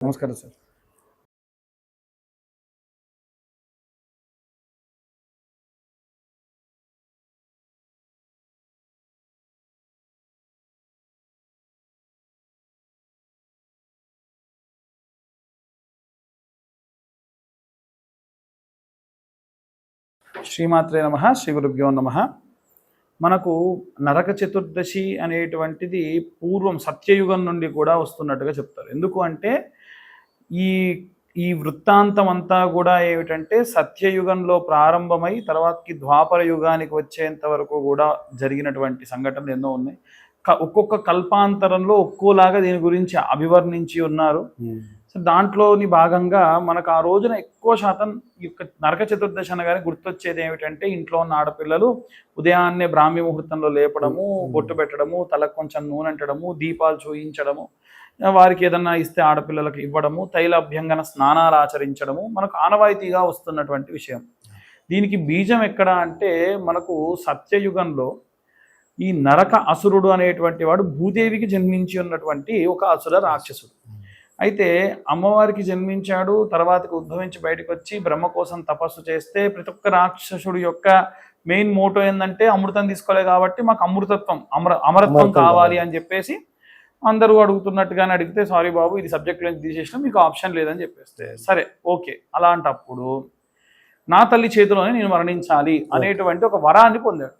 నమస్కారం సార్. శ్రీమాత్రే నమ శ్రీ గురుభ్యో నమ. మనకు నరక చతుర్దశి అనేటువంటిది పూర్వం సత్యయుగం నుండి కూడా వస్తున్నట్టుగా చెప్తారు. ఎందుకు అంటే ఈ ఈ వృత్తాంతం అంతా కూడా ఏమిటంటే సత్యయుగంలో ప్రారంభమై తర్వాతకి ద్వాపర యుగానికి వచ్చేంత వరకు కూడా జరిగినటువంటి సంఘటనలు ఎన్నో ఉన్నాయి. ఒక్కొక్క కల్పాంతరంలో ఒక్కోలాగా దీని గురించి అభివర్ణించి ఉన్నారు. సో దాంట్లోని భాగంగా మనకు ఆ రోజున ఎక్కువ శాతం ఈ యొక్క నరక చతుర్దశి అనగానే గుర్తొచ్చేది ఏమిటంటే ఇంట్లో ఉన్న ఆడపిల్లలు ఉదయాన్నే బ్రాహ్మీ ముహూర్తంలో లేపడము బొట్టు పెట్టడము తలకు కొంచెం నూనె అంటడము దీపాలు చూయించడము వారికి ఏదన్నా ఇస్తే ఆడపిల్లలకు ఇవ్వడము తైల అభ్యంగన స్నానాలు ఆచరించడము మనకు ఆనవాయితీగా వస్తున్నటువంటి విషయం దీనికి బీజం ఎక్కడ అంటే మనకు సత్యయుగంలో ఈ నరక అసురుడు అనేటువంటి వాడు భూదేవికి జన్మించి ఉన్నటువంటి ఒక అసుర రాక్షసుడు అయితే అమ్మవారికి జన్మించాడు తర్వాతకి ఉద్భవించి బయటకు వచ్చి బ్రహ్మ కోసం తపస్సు చేస్తే ప్రతి ఒక్క రాక్షసుడు యొక్క మెయిన్ మోటో ఏంటంటే అమృతం తీసుకోలే కాబట్టి మాకు అమృతత్వం అమర అమరత్వం కావాలి. అని చెప్పేసి అందరూ అడుగుతున్నట్టుగానే అడిగితే సారీ బాబు ఇది సబ్జెక్ట్ నుంచి తీసేసిన మీకు ఆప్షన్ లేదని చెప్పేస్తే. సరే ఓకే. అలాంటప్పుడు నా తల్లి చేతిలోనే నేను మరణించాలి అనేటువంటి ఒక వరాన్ని పొందాడు.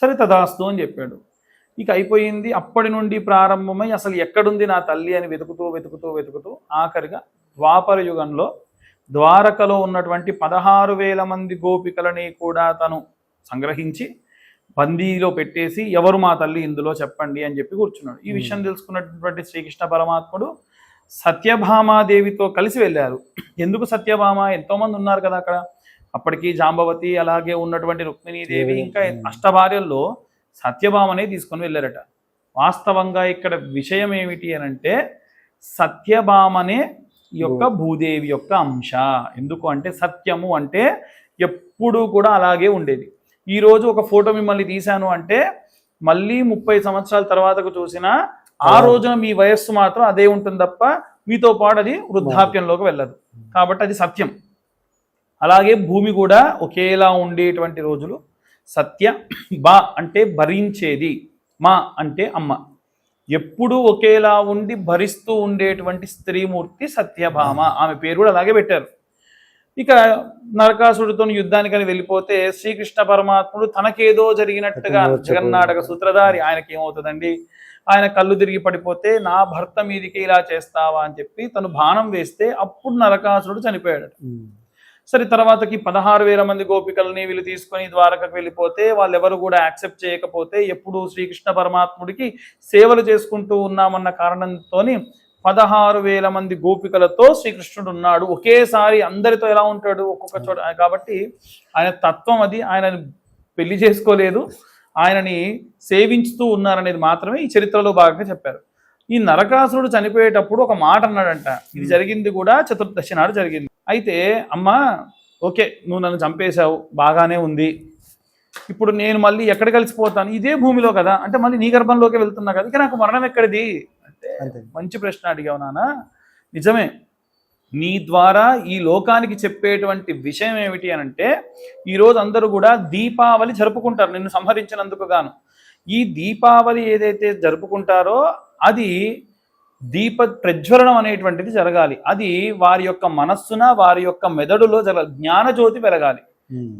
సరే తదాస్తు అని చెప్పాడు. ఇక అయిపోయింది. అప్పటి నుండి ప్రారంభమై అసలు ఎక్కడుంది నా తల్లి అని వెతుకుతూ వెతుకుతూ వెతుకుతూ ఆఖరిగా ద్వాపర యుగంలో ద్వారకలో ఉన్నటువంటి పదహారు వేల మంది గోపికలని కూడా తను సంగ్రహించి బందీలో పెట్టేసి ఎవరు మా తల్లి ఇందులో చెప్పండి అని చెప్పి కూర్చున్నాడు. ఈ విషయం తెలుసుకున్నటువంటి శ్రీకృష్ణ పరమాత్ముడు సత్యభామాదేవితో కలిసి వెళ్ళారు. ఎందుకు సత్యభామ? ఎంతోమంది ఉన్నారు కదా అక్కడ. అప్పటికి జాంబవతి అలాగే ఉన్నటువంటి రుక్మిణీదేవి ఇంకా అష్టభార్యల్లో సత్యభామనే తీసుకొని వెళ్ళారట. వాస్తవంగా ఇక్కడ విషయం ఏమిటి అని అంటే సత్యభామనే ఈ యొక్క భూదేవి యొక్క అంశ. ఎందుకు అంటే సత్యము అంటే ఎప్పుడూ కూడా అలాగే ఉండేది. ఈ రోజు ఒక ఫోటో మిమ్మల్ని తీశాను అంటే మళ్ళీ ముప్పై సంవత్సరాల తర్వాతకు చూసినా ఆ రోజున మీ వయస్సు మాత్రం అదే ఉంటుంది తప్ప మీతో పాటు అది వృద్ధాప్యంలోకి వెళ్ళదు. కాబట్టి అది సత్యం. అలాగే భూమి కూడా ఒకేలా ఉండేటువంటి రోజులు. సత్య బా అంటే భరించేది. మా అంటే అమ్మ. ఎప్పుడూ ఒకేలా ఉండి భరిస్తూ ఉండేటువంటి స్త్రీమూర్తి సత్యభామ. ఆమె పేరు కూడా అలాగే పెట్టారు. ఇక నరకాసుడితో యుద్ధానికని వెళ్ళిపోతే శ్రీకృష్ణ పరమాత్ముడు తనకేదో జరిగినట్టుగా జగన్నాటక సూత్రధారి ఆయనకి ఏమవుతుందండి ఆయన కళ్ళు తిరిగి పడిపోతే నా భర్త మీదికి ఇలా చేస్తావా అని చెప్పి తను బాణం వేస్తే అప్పుడు నరకాసురుడు చనిపోయాడు సరే తర్వాతకి పదహారు వేల మంది గోపికల్ని వీళ్ళు తీసుకొని ద్వారకకు వెళ్ళిపోతే వాళ్ళు ఎవరు కూడా యాక్సెప్ట్ చేయకపోతే ఎప్పుడు శ్రీకృష్ణ పరమాత్ముడికి సేవలు చేసుకుంటూ ఉన్నామన్న కారణంతో పదహారు వేల మంది గోపికలతో శ్రీకృష్ణుడు ఉన్నాడు. ఒకేసారి అందరితో ఎలా ఉంటాడు? ఒక్కొక్క చోట. కాబట్టి ఆయన తత్వం అది. ఆయన పెళ్ళి చేసుకోలేదు. ఆయనని సేవించుతూ ఉన్నారనేది మాత్రమే ఈ చరిత్రలో భాగంగా చెప్పారు. ఈ నరకాసురుడు చనిపోయేటప్పుడు ఒక మాట అన్నాడంట. ఇది జరిగింది కూడా చతుర్దశి నాడు జరిగింది. అయితే అమ్మా ఓకే నువ్వు నన్ను చంపేశావు. బాగానే ఉంది. ఇప్పుడు నేను మళ్ళీ ఎక్కడ కలిసిపోతాను? ఇదే భూమిలో కదా. అంటే మళ్ళీ నీ గర్భంలోకి వెళ్తున్నా కదా. ఇక నాకు మరణం ఎక్కడిది? అంతే. మంచి ప్రశ్న అడిగావు నాన్న. నిజమే. నీ ద్వారా ఈ లోకానికి చెప్పేటువంటి విషయం ఏమిటి అని అంటే ఈరోజు అందరూ కూడా దీపావళి జరుపుకుంటారు. నిన్ను సంహరించినందుకు గాను. ఈ దీపావళి ఏదైతే జరుపుకుంటారో అది దీప ప్రజ్వలనం అనేటువంటిది జరగాలి. అది వారి యొక్క మనస్సున వారి యొక్క మెదడులో జరగాలి జ్ఞానజ్యోతి పెరగాలి.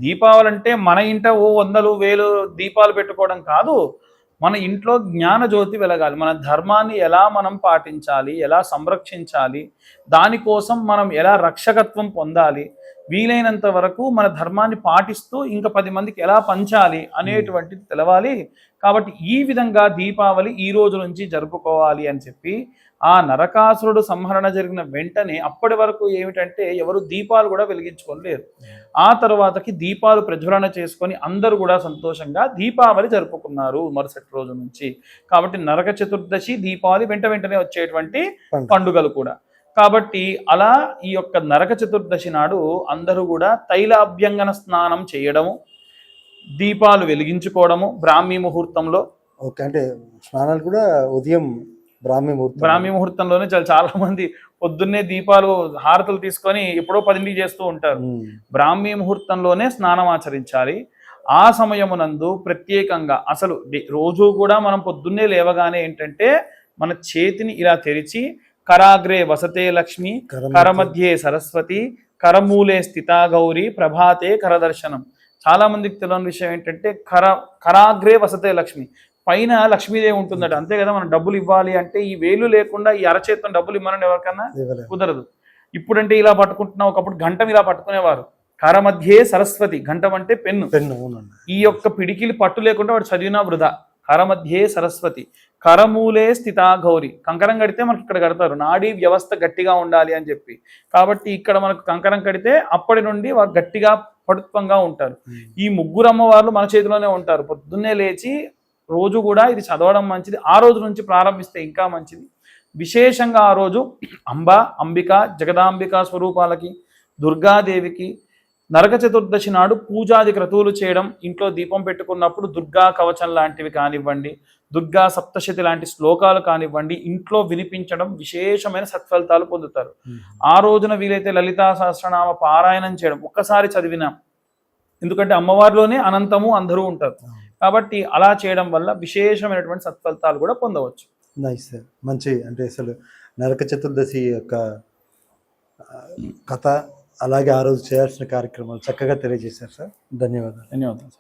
దీపావళి అంటే మన ఇంట ఓ వందలు వేలు దీపాలు పెట్టుకోవడం కాదు. మన ఇంట్లో జ్ఞాన జ్యోతి వెలగాలి. మన ధర్మాన్ని ఎలా మనం పాటించాలి? ఎలా సంరక్షించాలి? దానికోసం మనం ఎలా రక్షకత్వం పొందాలి? వీలైనంత వరకు మన ధర్మాన్ని పాటిస్తూ ఇంకా పది మందికి ఎలా పంచాలి అనేటువంటిది తెలవాలి. కాబట్టి ఈ విధంగా దీపావళి ఈ రోజు నుంచి జరుపుకోవాలి అని చెప్పి ఆ నరకాసురుడు సంహరణ జరిగిన వెంటనే అప్పటి వరకు ఏమిటంటే ఎవరు దీపాలు కూడా వెలిగించుకోలేరు ఆ తర్వాతకి దీపాలు ప్రజ్వలన చేసుకొని అందరూ కూడా సంతోషంగా దీపావళి జరుపుకున్నారు మరుసటి రోజు నుంచి. కాబట్టి నరక చతుర్దశి దీపావళి వెంట వెంటనే వచ్చేటువంటి పండుగ. పండుగలు కూడా. కాబట్టి అలా ఈ యొక్క నరక చతుర్దశి నాడు అందరూ కూడా తైలాభ్యంగన స్నానం చేయడము దీపాలు వెలిగించుకోవడము బ్రాహ్మీ ముహూర్తంలో. ఓకే అంటే స్నానాలు కూడా ఉదయం బ్రాహ్మీ ముహూర్తం. బ్రాహ్మీ ముహూర్తంలోనే చాలా చాలా మంది పొద్దున్నే దీపాలు హారతులు తీసుకొని ఎప్పుడో పదింటికి చేస్తూ ఉంటారు. బ్రాహ్మీ ముహూర్తంలోనే స్నానం ఆచరించాలి. ఆ సమయమునందు ప్రత్యేకంగా అసలు రోజు కూడా మనం పొద్దున్నే లేవగానే ఏంటంటే మన చేతిని ఇలా తెరిచి కరాగ్రే వసతే లక్ష్మి కరమ- కరమధ్యే సరస్వతి కరమూలే స్థితా గౌరి ప్రభాతే కరదర్శనం. చాలా మందికి తెలియని విషయం ఏంటంటే కర కరాగ్రే వసతే లక్ష్మి. పైన లక్ష్మీదేవి ఉంటుందట. అంతే కదా మనం డబ్బులు ఇవ్వాలి అంటే ఈ వేలు లేకుండా ఈ అరచేతం డబ్బులు ఇవ్వనండి ఎవరికన్నా. కుదరదు. ఇప్పుడంటే ఇలా పట్టుకుంటున్నాం ఒకప్పుడు గంటం ఇలా పట్టుకునేవారు. కరమధ్యే సరస్వతి గంటం అంటే పెన్ను. పెన్ను ఈ యొక్క పిడికిలి పట్టు లేకుండా వాడు చదివినా వృధా. కరమధ్యే సరస్వతి కరమూలే స్థితా గౌరి. కంకరం కడితే మనకి ఇక్కడ కడతారు నాడీ వ్యవస్థ గట్టిగా ఉండాలి అని చెప్పి. కాబట్టి ఇక్కడ మనకు కంకరం కడితే అప్పటి నుండి వారు గట్టిగా పడుత్వంగా ఉంటారు. ఈ ముగ్గురు అమ్మవార్లు మన చేతిలోనే ఉంటారు. పొద్దున్నే లేచి రోజు కూడా ఇది చదవడం మంచిది. ఆ రోజు నుంచి ప్రారంభిస్తే ఇంకా మంచిది. విశేషంగా ఆ రోజు అంబ అంబిక జగదాంబిక స్వరూపాలకి దుర్గాదేవికి నరక చతుర్దశి నాడు పూజాది క్రతువులు చేయడం ఇంట్లో దీపం పెట్టుకున్నప్పుడు దుర్గా కవచం లాంటివి కానివ్వండి దుర్గా సప్తశతి లాంటి శ్లోకాలు కానివ్వండి ఇంట్లో వినిపించడం విశేషమైన సత్ఫలితాలు పొందుతారు. ఆ రోజున వీలైతే లలితా సహస్రనామ పారాయణం చేయడం ఒక్కసారి చదివినాం ఎందుకంటే అమ్మవారిలోనే అనంతము అందరూ ఉంటారు. కాబట్టి అలా చేయడం వల్ల విశేషమైనటువంటి సత్ఫలితాలు కూడా పొందవచ్చు. నైస్ సార్ మంచి అంటే అసలు నరక చతుర్దశి యొక్క కథ అలాగే ఆ రోజు చేయాల్సిన కార్యక్రమాలు చక్కగా తెలియజేశారు సార్ ధన్యవాదాలు. ధన్యవాదాలు